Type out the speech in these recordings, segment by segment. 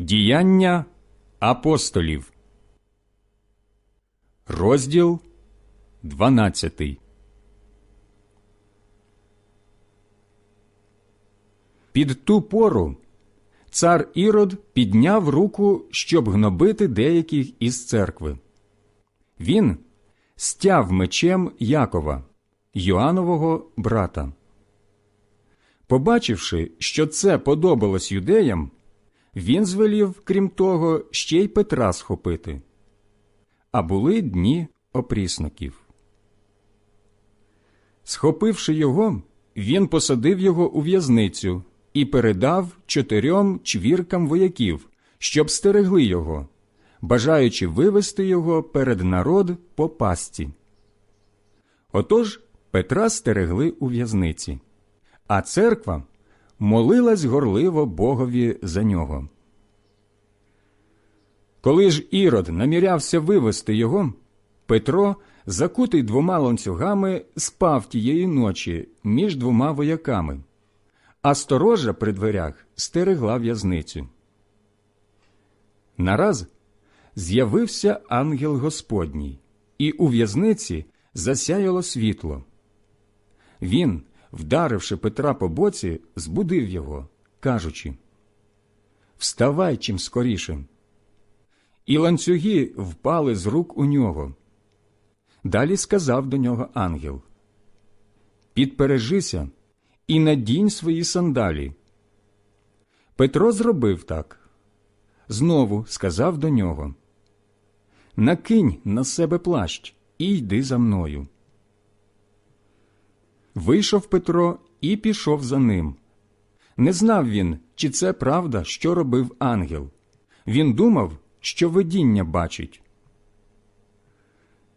Діяння апостолів, розділ 12. Під ту пору цар Ірод підняв руку, щоб гнобити деяких із церкви. Він стяв мечем Якова, Йоанового брата. Побачивши, що це подобалось юдеям, він звелів, крім того, ще й Петра схопити. А були дні опрісноків. Схопивши його, він посадив його у в'язницю і передав чотирьом чвіркам вояків, щоб стерегли його, бажаючи вивести його перед народ по пастці. Отож Петра стерегли у в'язниці, а церква молилась горливо Богові за нього. Коли ж Ірод намірявся вивести його, Петро, закутий двома ланцюгами, спав тієї ночі між двома вояками, а сторожа при дверях стерегла в'язницю. Нараз з'явився ангел Господній, і у в'язниці засяяло світло. Він, вдаривши Петра по боці, збудив його, кажучи Вставай чим скоріше. І ланцюги впали з рук у нього. Далі сказав до нього ангел Підпережися і надінь свої сандалі. Петро зробив так. Знову сказав до нього Накинь на себе плащ і йди за мною. Вийшов Петро і пішов за ним. Не знав він, чи це правда, що робив ангел. Він думав, що видіння бачить.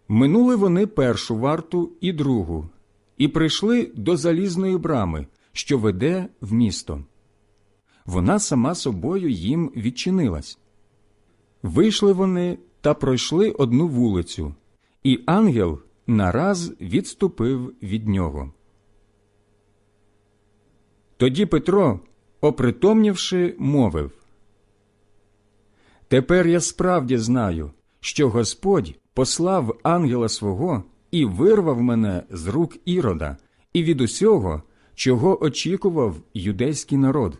Минули вони першу варту і другу, і прийшли до залізної брами, що веде в місто. Вона сама собою їм відчинилась. Вийшли вони та пройшли одну вулицю, і ангел нараз відступив від нього. Тоді Петро, опритомнівши, мовив Тепер я справді знаю, що Господь послав ангела свого і вирвав мене з рук ірода і від усього, чого очікував юдейський народ.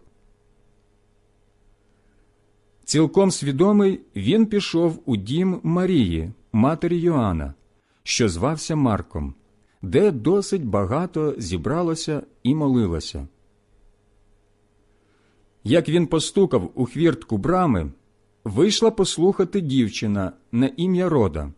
Цілком свідомий він пішов у дім Марії, матері Йоанна, що звався Марком, де досить багато зібралося і молилося. Як він постукав у хвіртку брами, вийшла послухати дівчина на ім'я Рода,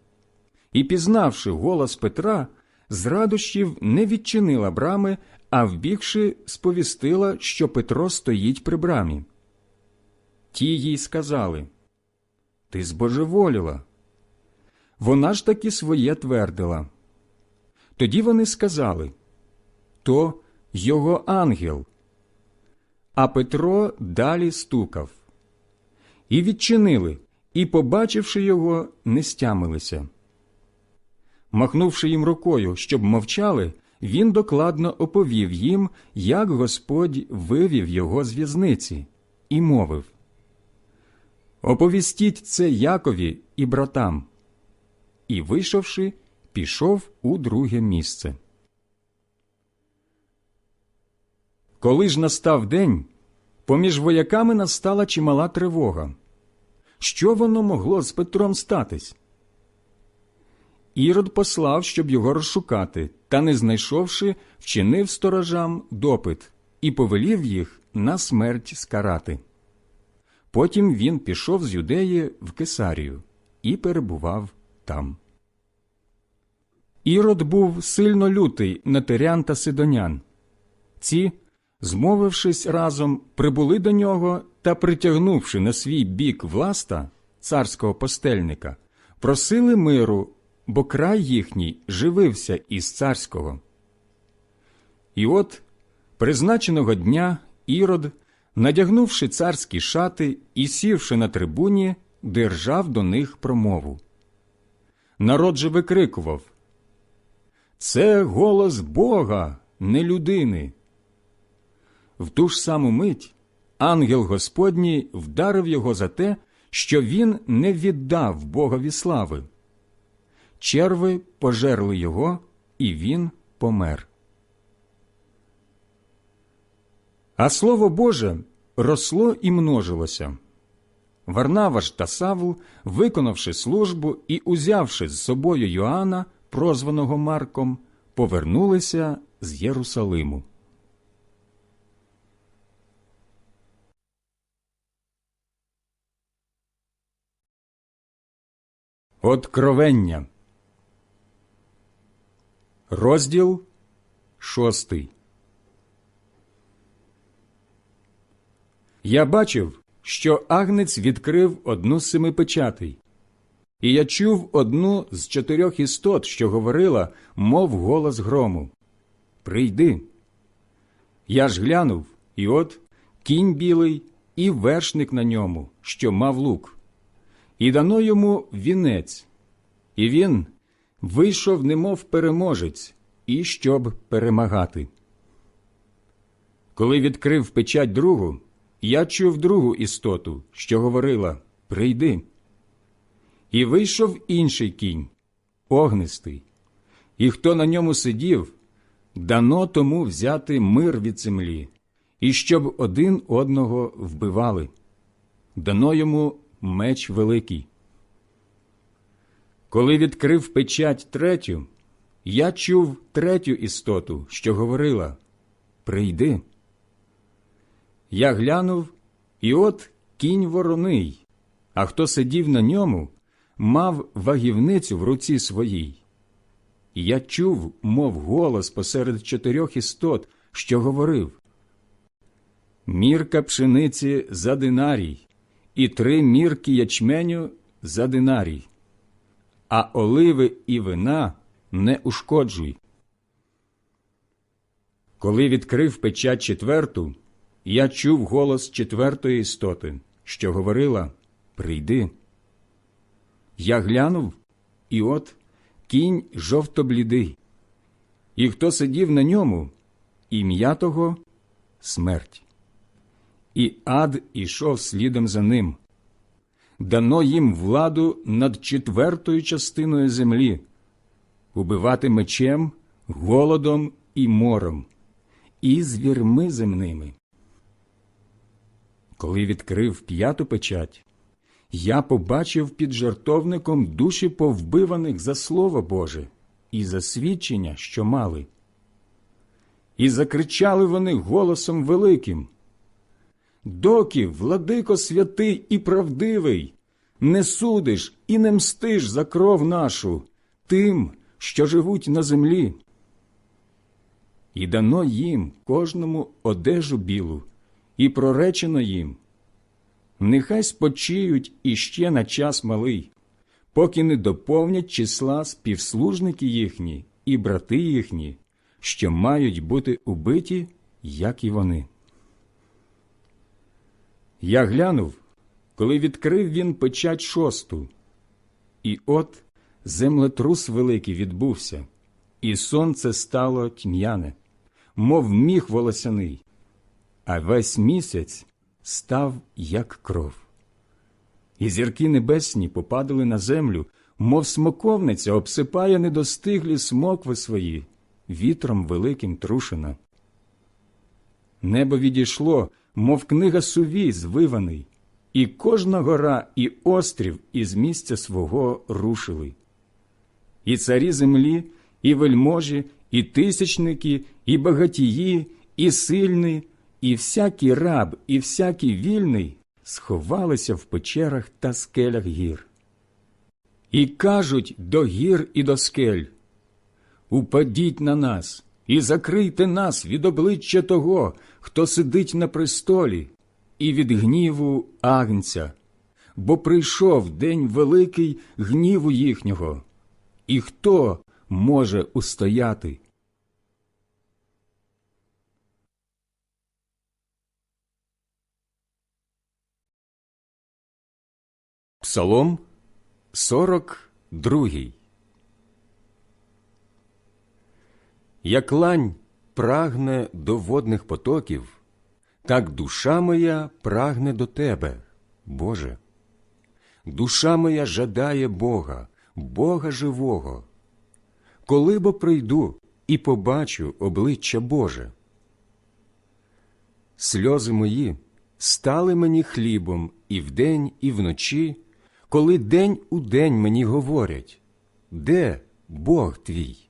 і, пізнавши голос Петра, з радощів не відчинила брами, а вбігши, сповістила, що Петро стоїть при брамі. Ті їй сказали Ти збожеволіла. Вона ж таки своє твердила. Тоді вони сказали То його ангел. А Петро далі стукав. І відчинили, і, побачивши його, не стямилися. Махнувши їм рукою, щоб мовчали, він докладно оповів їм, як Господь вивів його з в'язниці, і мовив Оповістіть це Якові і братам. І, вийшовши, пішов у друге місце. Коли ж настав день, поміж вояками настала чимала тривога. Що воно могло з Петром статись? Ірод послав, щоб його розшукати, та, не знайшовши, вчинив сторожам допит і повелів їх на смерть скарати. Потім він пішов з юдеї в Кесарію і перебував там. Ірод був сильно лютий на тирян та сидонян. Ці, змовившись разом, прибули до нього та, притягнувши на свій бік власта, царського постельника, просили миру, бо край їхній живився із царського. І от призначеного дня Ірод, надягнувши царські шати і сівши на трибуні, держав до них промову. Народ же викрикував Це голос Бога, не людини. В ту ж саму мить ангел Господній вдарив його за те, що він не віддав Богові слави. Черви пожерли його, і він помер. А слово Боже росло і множилося. Варнаваш та Савл, виконавши службу і узявши з собою Йоанна, прозваного Марком, повернулися з Єрусалиму. Откровення. Розділ шостий. Я бачив, що агнець відкрив одну з семи печатей, і я чув одну з чотирьох істот, що говорила, мов голос грому Прийди. Я ж глянув, і от кінь білий і вершник на ньому, що мав лук, і дано йому вінець, і він вийшов, немов переможець, і щоб перемагати. Коли відкрив печать другу, я чув другу істоту, що говорила Прийди. І вийшов інший кінь, огнистий, і хто на ньому сидів, дано тому взяти мир від землі, і щоб один одного вбивали. Дано йому меч великий. Коли відкрив печать третю, я чув третю істоту, що говорила Прийди. Я глянув, і от кінь вороний, а хто сидів на ньому, мав вагівницю в руці своїй. Я чув, мов голос посеред чотирьох істот, що говорив Мірка пшениці за динарій, і три мірки ячменю за динарій, а оливи і вина не ушкоджуй. Коли відкрив печать четверту, я чув голос четвертої істоти, що говорила Прийди. Я глянув, і от кінь жовто-блідий, і хто сидів на ньому, ім'я того смерть. І ад ішов слідом за ним. Дано їм владу над четвертою частиною землі, убивати мечем, голодом і мором, і звірми земними. Коли відкрив п'яту печать, я побачив під жартовником душі повбиваних за Слово Боже і за свідчення, що мали. І закричали вони голосом великим. Доки, владико святий і правдивий, не судиш і не мстиш за кров нашу тим, що живуть на землі. І дано їм кожному одежу білу, і проречено їм. Нехай спочиють іще на час малий, поки не доповнять числа співслужники їхні і брати їхні, що мають бути убиті, як і вони. Я глянув, коли відкрив він печать шосту, і от землетрус великий відбувся, і сонце стало тьмяне, мов міх волосяний, а весь місяць став, як кров. І зірки небесні попадали на землю, мов смоковниця обсипає недостиглі смокви свої, вітром великим трушена. Небо відійшло, мов книга сувій звиваний, і кожна гора і острів із місця свого рушили. І царі землі, і вельможі, і тисячники, і багатії, і сильні, і всякий раб, і всякий вільний сховалися в печерах та скелях гір. І кажуть до гір і до скель Упадіть на нас і закрийте нас від обличчя того, хто сидить на престолі, і від гніву агнця, бо прийшов день великий гніву їхнього, і хто може устояти? Псалом 42 Як лань прагне до водних потоків, так душа моя прагне до Тебе, Боже. Душа моя жадає Бога, Бога живого. Коли бо прийду і побачу обличчя Боже. Сльози мої стали мені хлібом і вдень, і вночі, коли день у день мені говорять, де Бог твій?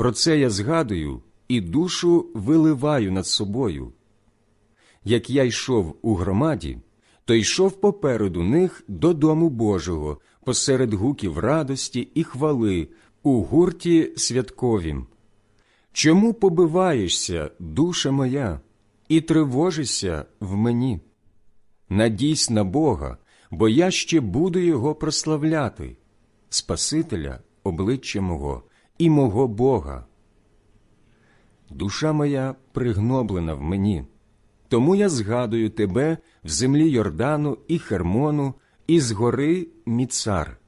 Про це я згадую і душу виливаю над собою. Як я йшов у громаді, то йшов попереду них до дому Божого, посеред гуків радості і хвали, у гурті святковім. Чому побиваєшся, душа моя, і тривожишся в мені? Надійсь на Бога, бо я ще буду Його прославляти, Спасителя, обличчя мого і мого Бога. Душа моя пригноблена в мені, тому я згадую тебе в землі Йордану і Хермону, і з гори Міцар.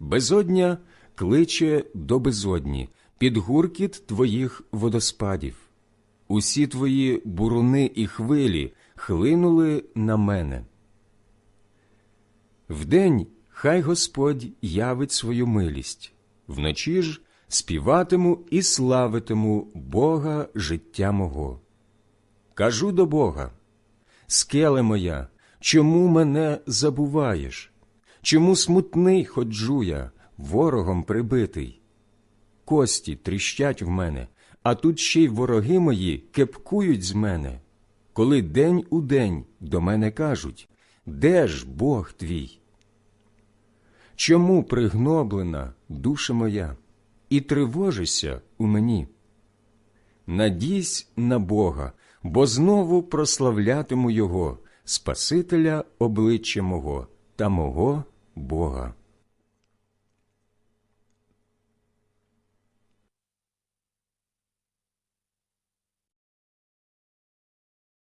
Безодня кличе до безодні, під гуркіт твоїх водоспадів. Усі твої буруни і хвилі хлинули на мене. Вдень хай Господь явить свою милість, вночі ж співатиму і славитиму Бога життя мого. Кажу до Бога, скеле моя, чому мене забуваєш? Чому смутний ходжу я, ворогом прибитий? Кості тріщать в мене, а тут ще й вороги мої кепкують з мене, коли день у день до мене кажуть Де ж Бог твій? Чому пригноблена душа моя, і тривожишся у мені? Надійсь на Бога, бо знову прославлятиму Його, Спасителя обличчя мого та мого Бога.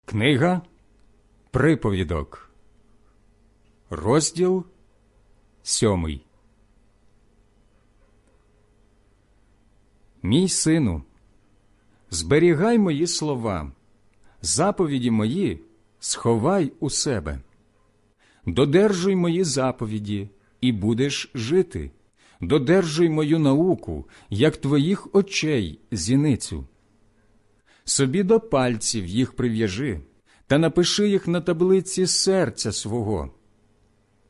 Книга Приповідок, розділ сьомий. Мій сину, зберігай мої слова, заповіді мої сховай у себе, додержуй мої заповіді, і будеш жити, додержуй мою науку, як твоїх очей зіницю. Собі до пальців їх прив'яжи та напиши їх на таблиці серця свого.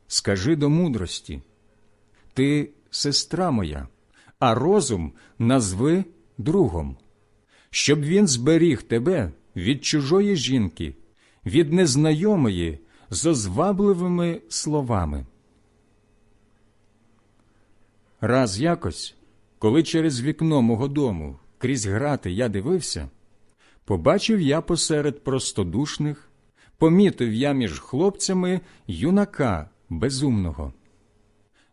Скажи до мудрості Ти сестра моя, а розум назви другом, щоб він зберіг тебе від чужої жінки, від незнайомої з озвабливими словами. Раз якось, коли через вікно мого дому крізь грати я дивився, побачив я посеред простодушних, помітив я між хлопцями юнака безумного.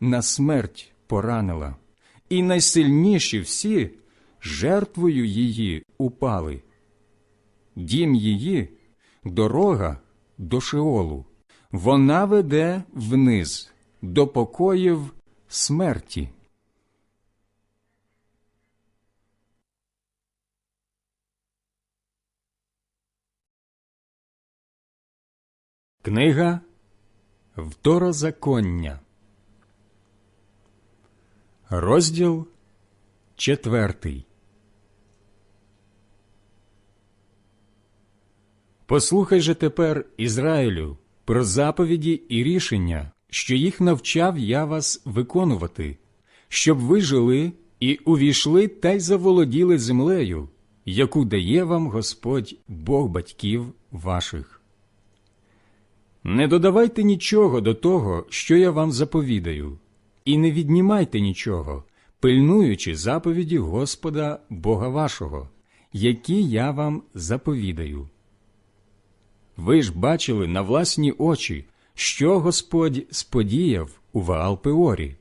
на смерть поранила, і найсильніші всі жертвою її упали. Дім її дорога до Шеолу, вона веде вниз до покоїв смерті. Книга Второзаконня Розділ четвертий. Послухай же тепер, Ізраїлю, про заповіді і рішення, що їх навчав я вас виконувати, щоб ви жили і увійшли та й заволоділи землею, яку дає вам Господь Бог батьків ваших. Не додавайте нічого до того, що я вам заповідаю, і не віднімайте нічого, пильнуючи заповіді Господа Бога вашого, які я вам заповідаю. Ви ж бачили на власні очі, що Господь сподіяв у Ваал-Пеорі,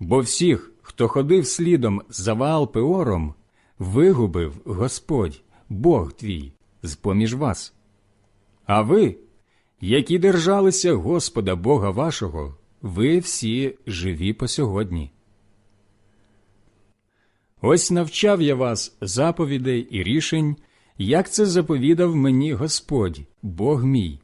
бо всіх, хто ходив слідом за Ваал-Пеором, вигубив Господь, Бог твій, з-поміж вас. А ви, які держалися Господа Бога вашого, ви всі живі по сьогодні. Ось навчав я вас заповідей і рішень, як це заповідав мені Господь, Бог мій,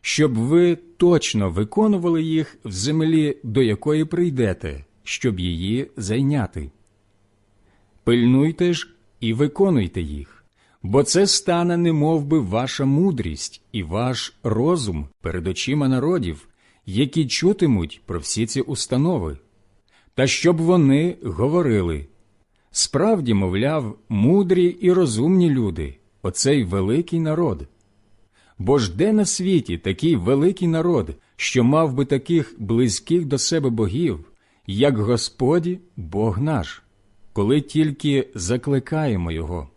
щоб ви точно виконували їх в землі, до якої прийдете, щоб її зайняти. Пильнуйте ж і виконуйте їх, бо це стане немов би ваша мудрість і ваш розум перед очима народів, які чутимуть про всі ці установи, та щоб вони говорили. Справді, мовляв, мудрі і розумні люди, оцей великий народ. Бо ж де на світі такий великий народ, що мав би таких близьких до себе богів, як Господь Бог наш, коли тільки закликаємо Його?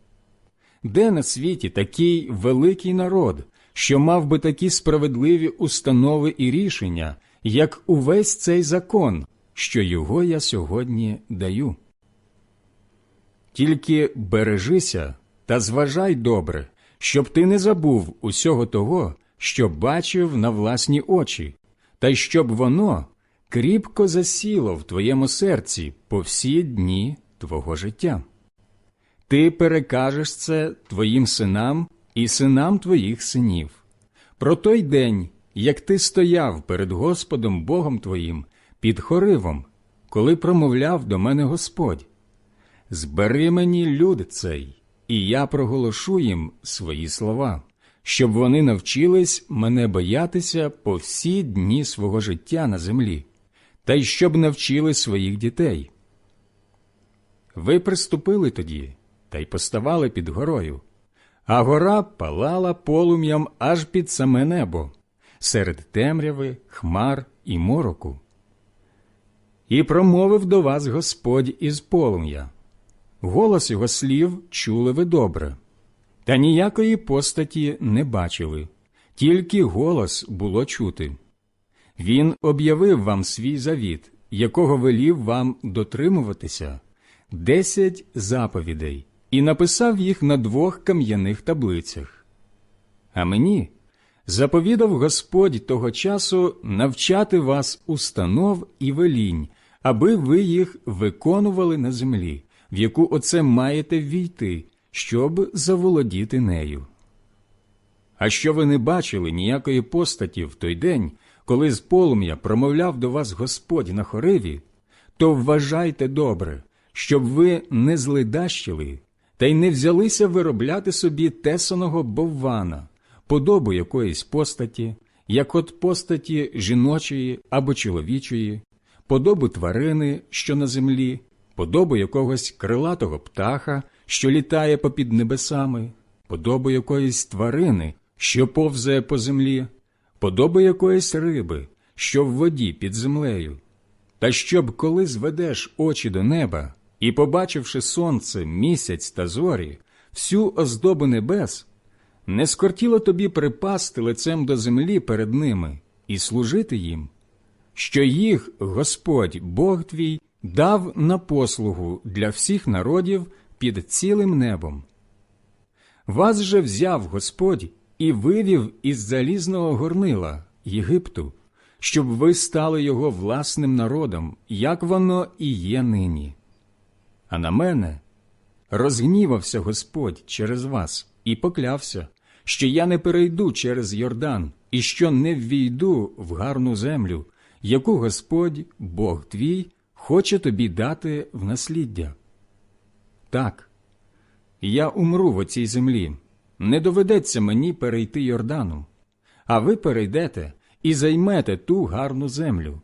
Де на світі такий великий народ, що мав би такі справедливі установи і рішення, як увесь цей закон, що його я сьогодні даю? Тільки бережися та зважай добре, щоб ти не забув усього того, що бачив на власні очі, та й щоб воно кріпко засіло в твоєму серці по всі дні твого життя. Ти перекажеш це твоїм синам і синам твоїх синів. Про той день, як ти стояв перед Господом Богом твоїм під хоривом, коли промовляв до мене Господь. Збери мені люд цей, і я проголошу їм свої слова, щоб вони навчились мене боятися по всі дні свого життя на землі, та й щоб навчили своїх дітей. Ви приступили тоді та й поставали під горою, а гора палала полум'ям аж під саме небо, серед темряви, хмар і мороку. І промовив до вас Господь із полум'я. Голос його слів чули ви добре, та ніякої постаті не бачили, тільки голос було чути. Він об'явив вам свій завіт, якого велів вам дотримуватися, десять заповідей, і написав їх на двох кам'яних таблицях. А мені заповідав Господь того часу навчати вас установ і велінь, аби ви їх виконували на землі в яку оце маєте ввійти, щоб заволодіти нею. А що ви не бачили ніякої постаті в той день, коли з полум'я промовляв до вас Господь на хориві, то вважайте добре, щоб ви не зледащили та й не взялися виробляти собі тесаного боввана, подобу якоїсь постаті, як от постаті жіночої або чоловічої, подобу тварини, що на землі, подобу якогось крилатого птаха, що літає попід небесами, подобу якоїсь тварини, що повзає по землі, подобу якоїсь риби, що в воді під землею. Та щоб коли зведеш очі до неба і, побачивши сонце, місяць та зорі, всю оздобу небес, не скортіло тобі припасти лицем до землі перед ними і служити їм, що їх Господь, Бог твій, дав на послугу для всіх народів під цілим небом. Вас же взяв Господь і вивів із залізного горнила Єгипту, щоб ви стали його власним народом, як воно і є нині. А на мене розгнівався Господь через вас і поклявся, що я не перейду через Йордан і що не ввійду в гарну землю, яку Господь, Бог твій, хоче тобі дати в насліддя. Так, я умру в оцій землі, не доведеться мені перейти Йордану, а ви перейдете і займете ту гарну землю.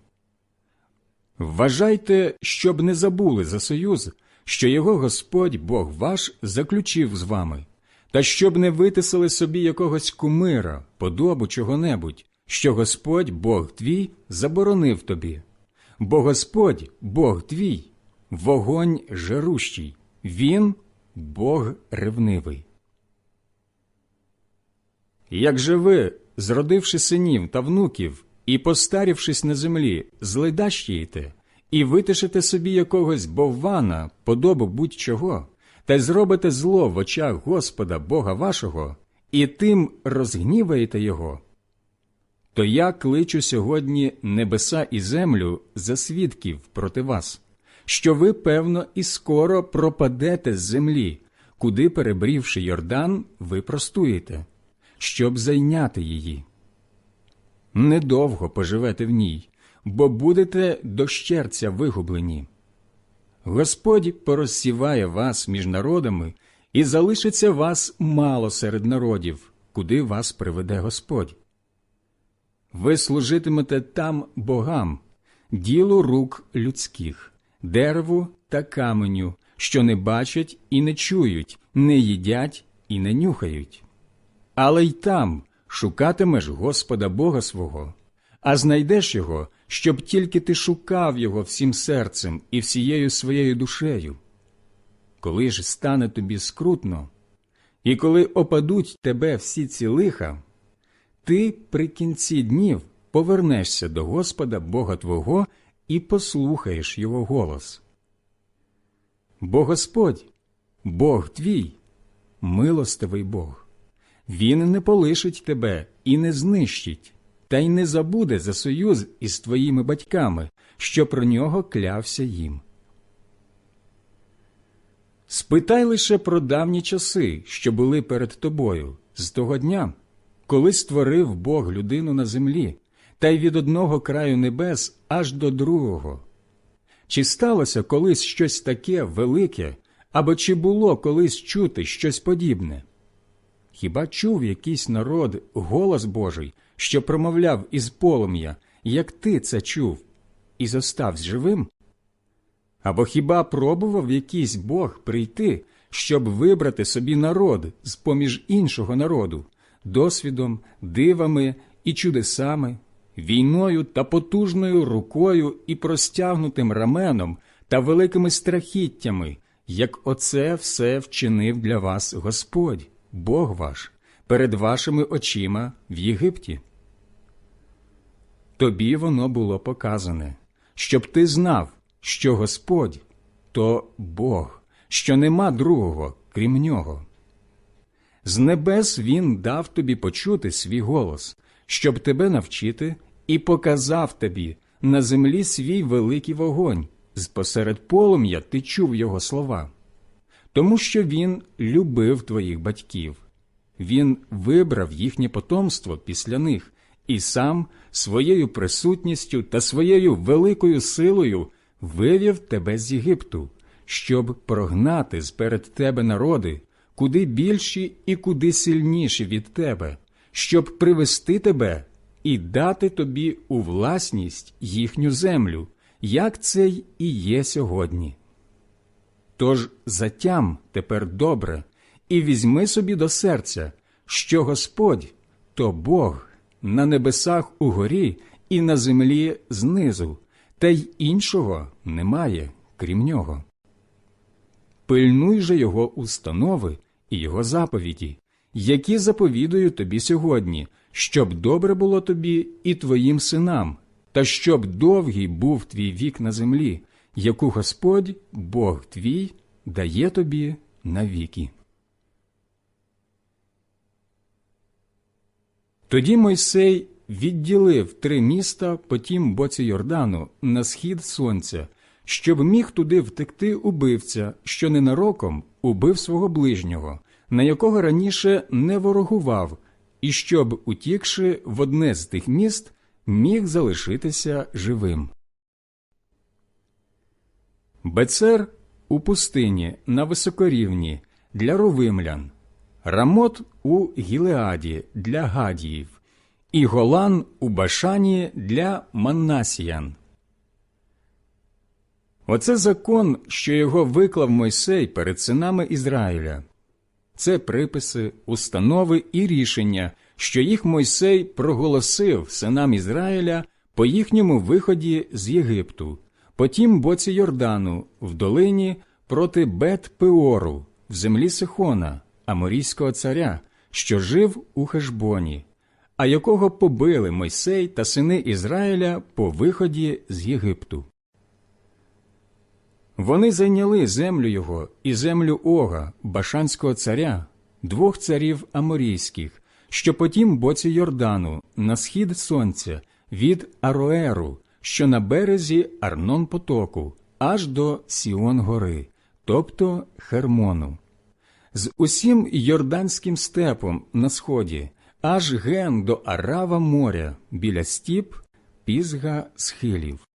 Вважайте, щоб не забули за союз, що його Господь Бог ваш заключив з вами, та щоб не витисали собі якогось кумира, подобу чого-небудь, що Господь Бог твій заборонив тобі. Бо Господь, Бог твій, вогонь жарущий, Він Бог ревнивий. Як же ви, зродивши синів та внуків і постарівшись на землі, зледащієте і витишите собі якогось боввана, подобу будь-чого, та й зробите зло в очах Господа Бога вашого, і тим розгніваєте Його, то я кличу сьогодні небеса і землю за свідків проти вас, що ви, певно, і скоро пропадете з землі, куди, перебрівши Йордан, ви простуєте, щоб зайняти її. Недовго поживете в ній, бо будете дощерця вигублені. Господь порозсіває вас між народами, і залишиться вас мало серед народів, куди вас приведе Господь. Ви служитимете там богам, ділу рук людських, дереву та каменю, що не бачать і не чують, не їдять і не нюхають. Але й там шукатимеш Господа Бога свого, а знайдеш його, щоб тільки ти шукав його всім серцем і всією своєю душею. Коли ж стане тобі скрутно, і коли опадуть тебе всі ці лиха, ти при кінці днів повернешся до Господа Бога Твого і послухаєш Його голос. Бо Господь, Бог твій, милостивий Бог, Він не полишить тебе і не знищить, та й не забуде за союз із твоїми батьками, що про нього клявся їм. Спитай лише про давні часи, що були перед тобою, з того дня, коли створив Бог людину на землі, та й від одного краю небес аж до другого. Чи сталося колись щось таке велике, або чи було колись чути щось подібне? Хіба чув якийсь народ голос Божий, що промовляв із полум'я, як ти це чув, і зоставсь живим? Або хіба пробував якийсь Бог прийти, щоб вибрати собі народ з поміж іншого народу, досвідом, дивами і чудесами, війною та потужною рукою і простягнутим раменом та великими страхіттями, як оце все вчинив для вас Господь, Бог ваш, перед вашими очима в Єгипті? Тобі воно було показане, щоб ти знав, що Господь то Бог, що нема другого, крім нього. З небес Він дав тобі почути свій голос, щоб тебе навчити, і показав тобі на землі свій великий вогонь, з посеред полум'я ти чув його слова. Тому що він любив твоїх батьків, він вибрав їхнє потомство після них і сам своєю присутністю та своєю великою силою вивів тебе з Єгипту, щоб прогнати зперед тебе народи, куди більші і куди сильніші від тебе, щоб привести тебе і дати тобі у власність їхню землю, як це й і є сьогодні. Тож затям тепер добре, і візьми собі до серця, що Господь то Бог на небесах угорі і на землі знизу, та й іншого немає, крім нього. Пильнуй же його установи і його заповіді, які заповідую тобі сьогодні, щоб добре було тобі і твоїм синам, та щоб довгий був твій вік на землі, яку Господь, Бог твій, дає тобі навіки. Тоді Мойсей відділив три міста по тім боці Йордану на схід сонця, щоб міг туди втекти убивця, що ненароком убив свого ближнього, на якого раніше не ворогував, і щоб, утікши в одне з тих міст, міг залишитися живим. Бецер у пустині на високорівні для ровимлян, Рамот у Гілеаді для гадіїв, і Голан у Башані для Маннасіян. Оце закон, що його виклав Мойсей перед синами Ізраїля. Це приписи, установи і рішення, що їх Мойсей проголосив синам Ізраїля по їхньому виході з Єгипту, по тім боці Йордану, в долині проти Бет-Пеору, в землі Сихона, аморійського царя, що жив у Хешбоні, а якого побили Мойсей та сини Ізраїля по виході з Єгипту. Вони зайняли землю його і землю Ога, Башанського царя, двох царів аморійських, що по тім боці Йордану, на схід сонця, від Ароеру, що на березі Арнон потоку, аж до Сіон гори, тобто Хермону. З усім Йорданським степом на сході, аж ген до Арава моря, біля стіп, пізга схилів.